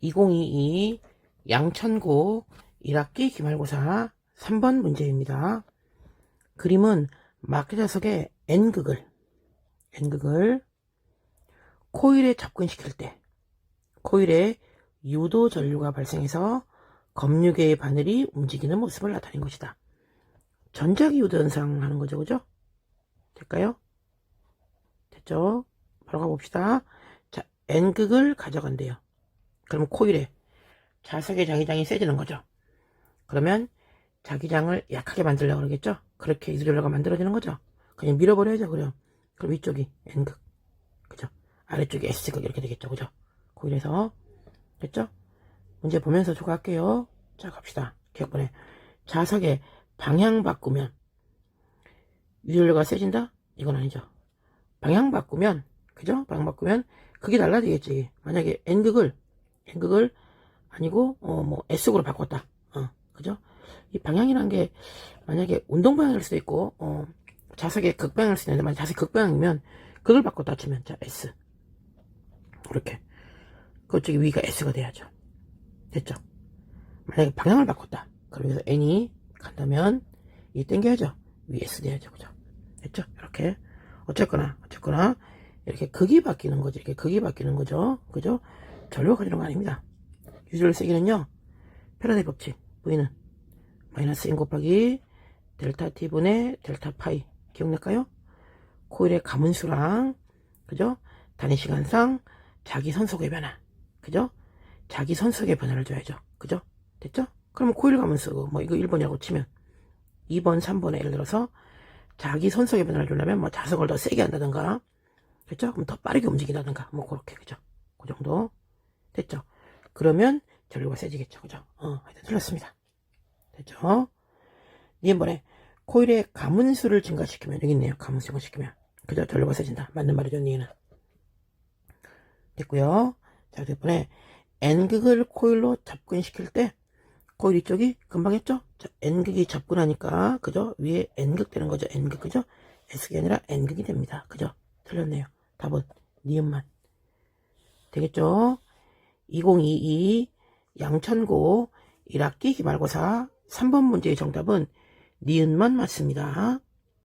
2022 양천고 1학기 기말고사 3번 문제입니다. 그림은 마켓자석의 N극을 N극을 코일에 접근시킬 때 코일에 유도 전류가 발생해서 검유계의 바늘이 움직이는 모습을 나타낸 것이다. 전자기 유도 현상 하는 거죠, 그죠? 될까요? 됐죠? 바로 가봅시다. 자, N극을 가져간대요. 그러면 코일에 자석의 자기장이 세지는 거죠. 그러면 자기장을 약하게 만들려고 그러겠죠? 그렇게 이들려가 만들어지는 거죠. 그냥 밀어버려야죠, 그럼. 그럼 위쪽이 N극. 그죠? 아래쪽이 S극 이렇게 되겠죠, 그죠? 코일에서. 됐죠? 문제 보면서 조각할게요. 자, 갑시다. 기억번에. 자석의 방향 바꾸면 유연료가 세진다? 이건 아니죠. 방향 바꾸면, 그죠? 방향 바꾸면 그게 달라지겠지. 만약에 N극을, N극을 아니고, 어, 뭐, S극으로 바꿨다. 어, 그죠? 이 방향이란 게 만약에 운동 방향일 수도 있고, 어, 자석의 극방향일 수도 있는데, 만약 자석 극방향이면 극을 바꿨다 치면, 자, S. 이렇게. 그쪽이 위가 S가 돼야죠. 됐죠? 만약에 방향을 바꿨다. 그러면서 N이 간다면, 이 땡겨야죠. 위 S 돼야죠. 그죠? 됐죠? 이렇게. 어쨌거나, 어쨌거나, 이렇게 극이 바뀌는 거죠. 이렇게 극이 바뀌는 거죠. 그죠? 전류가 가지는 거 아닙니다. 유전을 세기는요, 패러데이 법칙, V는 마이너스 1 곱하기 델타 T분의 델타 파이. 기억날까요? 코일의 가문수랑, 그죠? 단위 시간상 자기 선속의 변화. 그죠? 자기 선속의 변화를 줘야죠. 그죠? 됐죠? 그러면 코일 가문수, 뭐 이거 1번이라고 치면 2번, 3번에 예를 들어서 자기 선속의 변화를 주려면 뭐 자석을 더 세게 한다든가, 됐죠? 그럼 더 빠르게 움직인다든가, 뭐 그렇게, 그죠? 그 정도. 됐죠? 그러면 전류가 세지겠죠. 그죠? 어, 하여튼 틀렸습니다. 됐죠? 이번에 코일의 가문수를 증가시키면, 여기 있네요. 가문수 증가시키면. 그죠? 전류가 세진다. 맞는 말이죠, 니는. 됐고요 자, 이번에 N극을 코일로 접근시킬 때, 코일 이쪽이 금방 했죠? 자, N극이 접근하니까, 그죠? 위에 N극 되는 거죠. N극, 그죠? S가 아니라 N극이 됩니다. 그죠? 틀렸네요. 답은 니은만. 되겠죠? 2022 양천고 1학기 기말고사 3번 문제의 정답은 니은만 맞습니다.